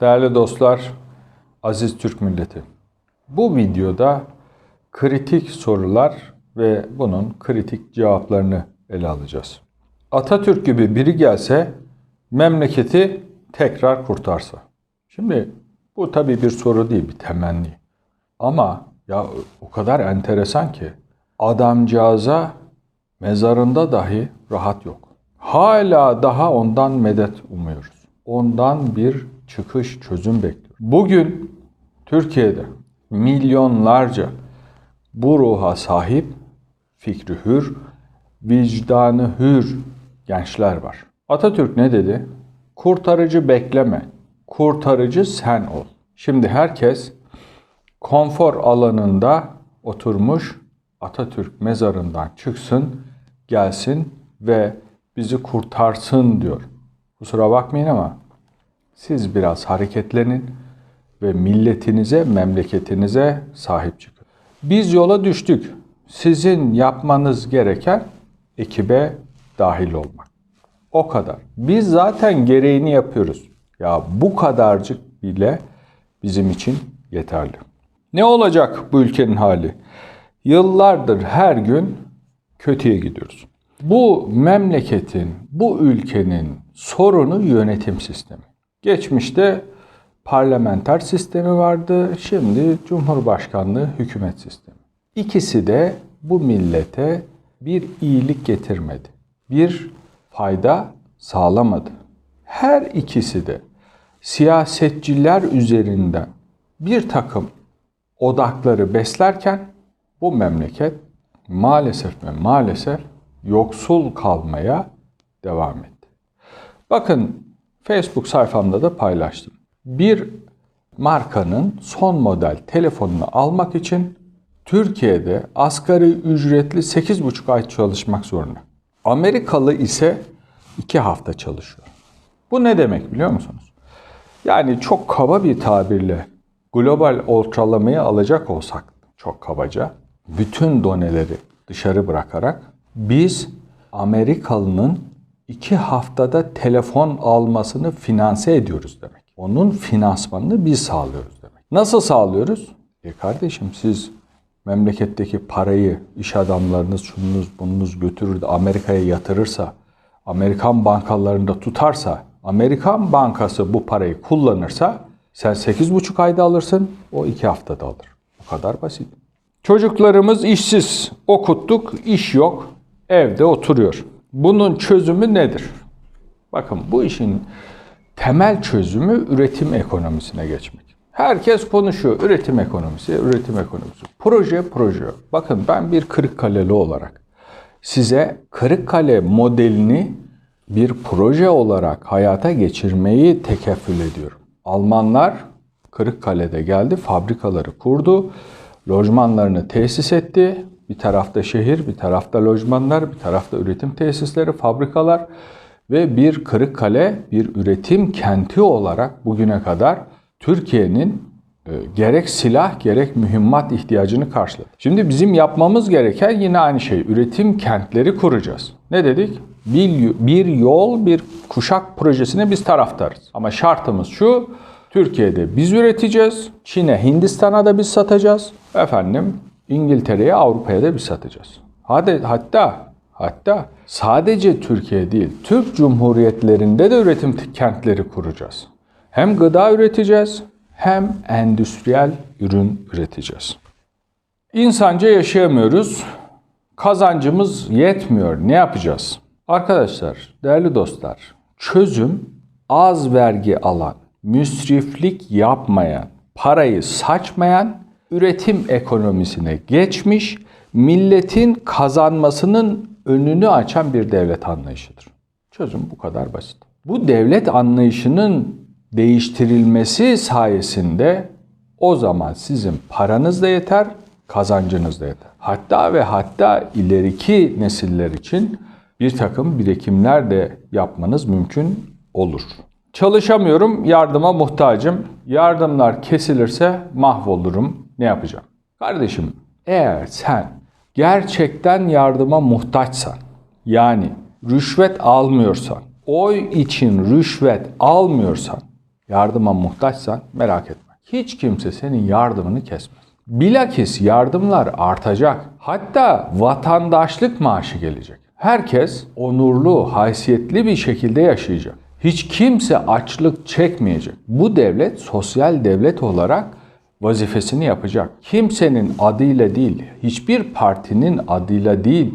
Değerli dostlar, aziz Türk milleti. Bu videoda kritik sorular ve bunun kritik cevaplarını ele alacağız. Atatürk gibi biri gelse memleketi tekrar kurtarsa. Şimdi bu tabii bir soru değil, bir temenni. Ama ya o kadar enteresan ki adamcağıza mezarında dahi rahat yok. Hala daha ondan medet. Ondan bir çıkış, çözüm bekliyoruz. Bugün Türkiye'de milyonlarca bu ruha sahip, fikri hür, vicdanı hür gençler var. Atatürk ne dedi? Kurtarıcı bekleme, kurtarıcı sen ol. Şimdi herkes konfor alanında oturmuş Atatürk mezarından çıksın, gelsin ve bizi kurtarsın diyor. Kusura bakmayın ama siz biraz hareketlenin ve milletinize, memleketinize sahip çıkın. Biz yola düştük. Sizin yapmanız gereken ekibe dahil olmak. O kadar. Biz zaten gereğini yapıyoruz. Ya bu kadarcık bile bizim için yeterli. Ne olacak bu ülkenin hali? Yıllardır her gün kötüye gidiyoruz. Bu memleketin, bu ülkenin sorunu yönetim sistemi. Geçmişte parlamenter sistemi vardı, şimdi cumhurbaşkanlığı hükümet sistemi. İkisi de bu millete bir iyilik getirmedi. Bir fayda sağlamadı. Her ikisi de siyasetçiler üzerinden bir takım odakları beslerken bu memleket maalesef ve maalesef yoksul kalmaya devam etti. Bakın Facebook sayfamda da paylaştım. Bir markanın son model telefonunu almak için Türkiye'de asgari ücretli 8,5 ay çalışmak zorunda. Amerikalı ise 2 hafta çalışıyor. Bu ne demek biliyor musunuz? Yani çok kaba bir tabirle global ortalamayı alacak olsak çok kabaca bütün doneleri dışarı bırakarak biz Amerikalının iki haftada telefon almasını finanse ediyoruz demek. Onun finansmanını biz sağlıyoruz demek. Nasıl sağlıyoruz? E kardeşim siz memleketteki parayı iş adamlarınız, şununuz, bununuz götürür de Amerika'ya yatırırsa, Amerikan bankalarında tutarsa, Amerikan bankası bu parayı kullanırsa sen 8,5 ayda alırsın, o 2 haftada alır. Bu kadar basit. Çocuklarımız işsiz, okuttuk, iş yok, evde oturuyor. Bunun çözümü nedir? Bakın bu işin temel çözümü üretim ekonomisine geçmek. Herkes konuşuyor üretim ekonomisi, üretim ekonomisi. Proje proje. Bakın ben bir Kırıkkaleli olarak size Kırıkkale modelini bir proje olarak hayata geçirmeyi tekeffül ediyorum. Almanlar Kırıkkale'de geldi, fabrikaları kurdu, lojmanlarını tesis etti. Bir tarafta şehir, bir tarafta lojmanlar, bir tarafta üretim tesisleri, fabrikalar ve bir Kırıkkale bir üretim kenti olarak bugüne kadar Türkiye'nin e, gerek silah gerek mühimmat ihtiyacını karşıladı. Şimdi bizim yapmamız gereken yine aynı şey. Üretim kentleri kuracağız. Ne dedik? Bir, bir yol, bir kuşak projesine biz taraftarız. Ama şartımız şu, Türkiye'de biz üreteceğiz, Çin'e, Hindistan'a da biz satacağız. Efendim, İngiltere'ye, Avrupa'ya da biz satacağız. Hatta Hatta sadece Türkiye değil, Türk Cumhuriyetlerinde de üretim kentleri kuracağız. Hem gıda üreteceğiz, hem endüstriyel ürün üreteceğiz. İnsanca yaşayamıyoruz. Kazancımız yetmiyor. Ne yapacağız? Arkadaşlar, değerli dostlar, çözüm az vergi alan, müsriflik yapmayan, parayı saçmayan üretim ekonomisine geçmiş, milletin kazanmasının önünü açan bir devlet anlayışıdır. Çözüm bu kadar basit. Bu devlet anlayışının değiştirilmesi sayesinde o zaman sizin paranız da yeter, kazancınız da yeter. Hatta ve hatta ileriki nesiller için bir takım birikimler de yapmanız mümkün olur. Çalışamıyorum, yardıma muhtacım. Yardımlar kesilirse mahvolurum. Ne yapacağım? Kardeşim, eğer sen gerçekten yardıma muhtaçsan, yani rüşvet almıyorsan, oy için rüşvet almıyorsan, yardıma muhtaçsan merak etme. Hiç kimse senin yardımını kesmez. Bilakis yardımlar artacak. Hatta vatandaşlık maaşı gelecek. Herkes onurlu, haysiyetli bir şekilde yaşayacak. Hiç kimse açlık çekmeyecek. Bu devlet sosyal devlet olarak vazifesini yapacak. Kimsenin adıyla değil, hiçbir partinin adıyla değil,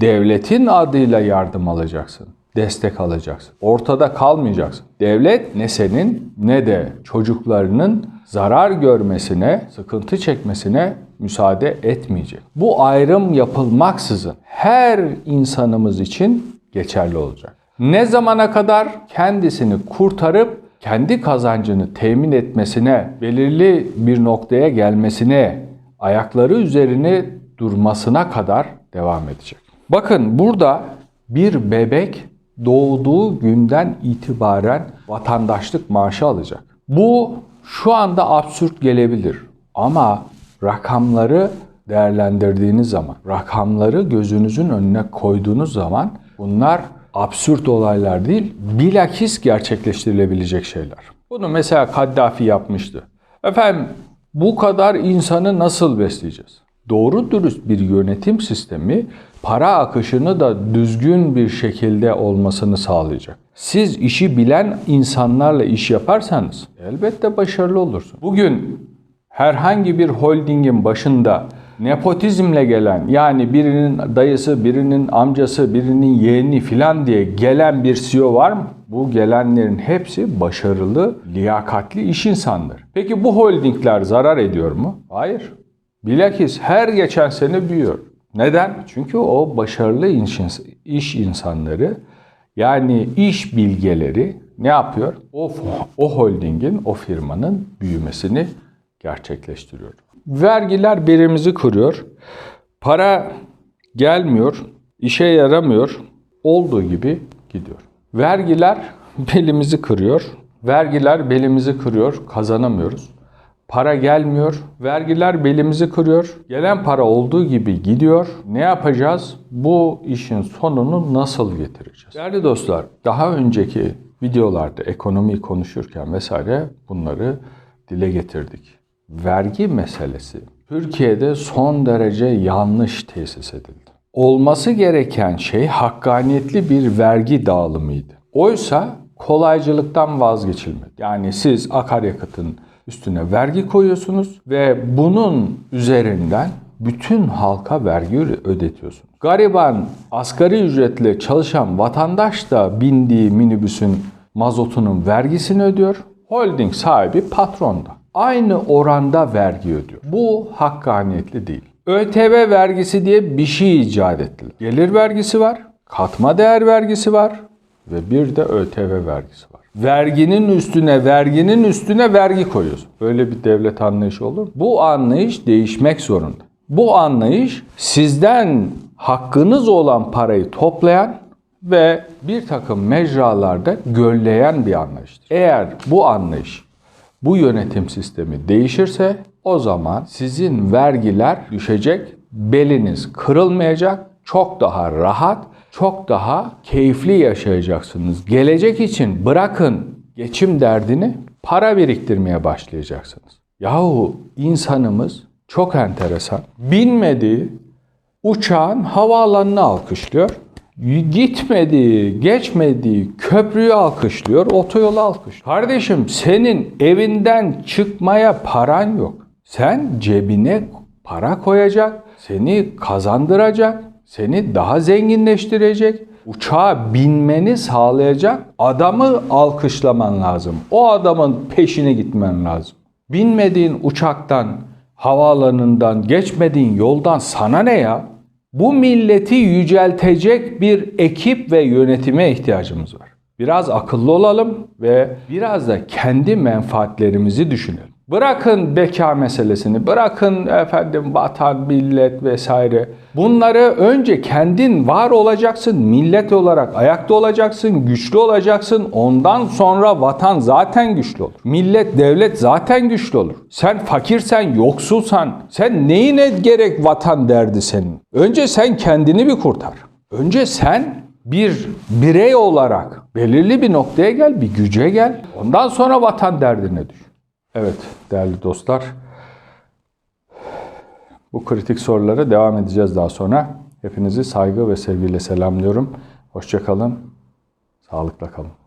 devletin adıyla yardım alacaksın. Destek alacaksın. Ortada kalmayacaksın. Devlet ne senin ne de çocuklarının zarar görmesine, sıkıntı çekmesine müsaade etmeyecek. Bu ayrım yapılmaksızın her insanımız için geçerli olacak. Ne zamana kadar kendisini kurtarıp kendi kazancını temin etmesine, belirli bir noktaya gelmesine, ayakları üzerine durmasına kadar devam edecek. Bakın burada bir bebek doğduğu günden itibaren vatandaşlık maaşı alacak. Bu şu anda absürt gelebilir ama rakamları değerlendirdiğiniz zaman, rakamları gözünüzün önüne koyduğunuz zaman bunlar absürt olaylar değil, bilakis gerçekleştirilebilecek şeyler. Bunu mesela Kaddafi yapmıştı. Efendim bu kadar insanı nasıl besleyeceğiz? Doğru dürüst bir yönetim sistemi para akışını da düzgün bir şekilde olmasını sağlayacak. Siz işi bilen insanlarla iş yaparsanız elbette başarılı olursun. Bugün herhangi bir holdingin başında nepotizmle gelen yani birinin dayısı, birinin amcası, birinin yeğeni filan diye gelen bir CEO var mı? Bu gelenlerin hepsi başarılı, liyakatli iş insanları. Peki bu holdingler zarar ediyor mu? Hayır. Bilakis her geçen sene büyüyor. Neden? Çünkü o başarılı iş insanları yani iş bilgeleri ne yapıyor? O, o holdingin, o firmanın büyümesini gerçekleştiriyor. Vergiler birimizi kırıyor. Para gelmiyor, işe yaramıyor. Olduğu gibi gidiyor. Vergiler belimizi kırıyor. Vergiler belimizi kırıyor, kazanamıyoruz. Para gelmiyor, vergiler belimizi kırıyor. Gelen para olduğu gibi gidiyor. Ne yapacağız? Bu işin sonunu nasıl getireceğiz? Değerli dostlar, daha önceki videolarda ekonomiyi konuşurken vesaire bunları dile getirdik. Vergi meselesi Türkiye'de son derece yanlış tesis edildi. Olması gereken şey hakkaniyetli bir vergi dağılımıydı. Oysa kolaycılıktan vazgeçilmedi. Yani siz akaryakıtın üstüne vergi koyuyorsunuz ve bunun üzerinden bütün halka vergi ödetiyorsunuz. Gariban, asgari ücretle çalışan vatandaş da bindiği minibüsün mazotunun vergisini ödüyor. Holding sahibi patron da. Aynı oranda vergi ödüyor. Bu hakkaniyetli değil. ÖTV vergisi diye bir şey icat ettiler. Gelir vergisi var, katma değer vergisi var ve bir de ÖTV vergisi var. Verginin üstüne, verginin üstüne vergi koyuyorsun. Böyle bir devlet anlayışı olur? Bu anlayış değişmek zorunda. Bu anlayış sizden hakkınız olan parayı toplayan ve bir takım mecralarda gölleyen bir anlayıştır. Eğer bu anlayış, bu yönetim sistemi değişirse o zaman sizin vergiler düşecek, beliniz kırılmayacak, çok daha rahat, çok daha keyifli yaşayacaksınız. Gelecek için bırakın geçim derdini para biriktirmeye başlayacaksınız. Yahu insanımız çok enteresan. Binmediği uçağın havaalanını alkışlıyor. Gitmediği, geçmediği köprüyü alkışlıyor, otoyolu alkışlıyor. Kardeşim senin evinden çıkmaya paran yok. Sen cebine para koyacak, seni kazandıracak, seni daha zenginleştirecek, uçağa binmeni sağlayacak adamı alkışlaman lazım. O adamın peşine gitmen lazım. Binmediğin uçaktan, havaalanından, geçmediğin yoldan sana ne ya? Bu milleti yüceltecek bir ekip ve yönetime ihtiyacımız var. Biraz akıllı olalım ve biraz da kendi menfaatlerimizi düşünelim. Bırakın beka meselesini, bırakın efendim vatan, millet vesaire. Bunları önce kendin var olacaksın, millet olarak ayakta olacaksın, güçlü olacaksın. Ondan sonra vatan zaten güçlü olur. Millet, devlet zaten güçlü olur. Sen fakirsen, yoksulsan, sen neyine gerek vatan derdi senin? Önce sen kendini bir kurtar. Önce sen Bir birey olarak belirli bir noktaya gel, bir güce gel. Ondan sonra vatan derdine düş. Evet değerli dostlar. Bu kritik sorulara devam edeceğiz daha sonra. Hepinizi saygı ve sevgiyle selamlıyorum. Hoşçakalın. Sağlıkla kalın.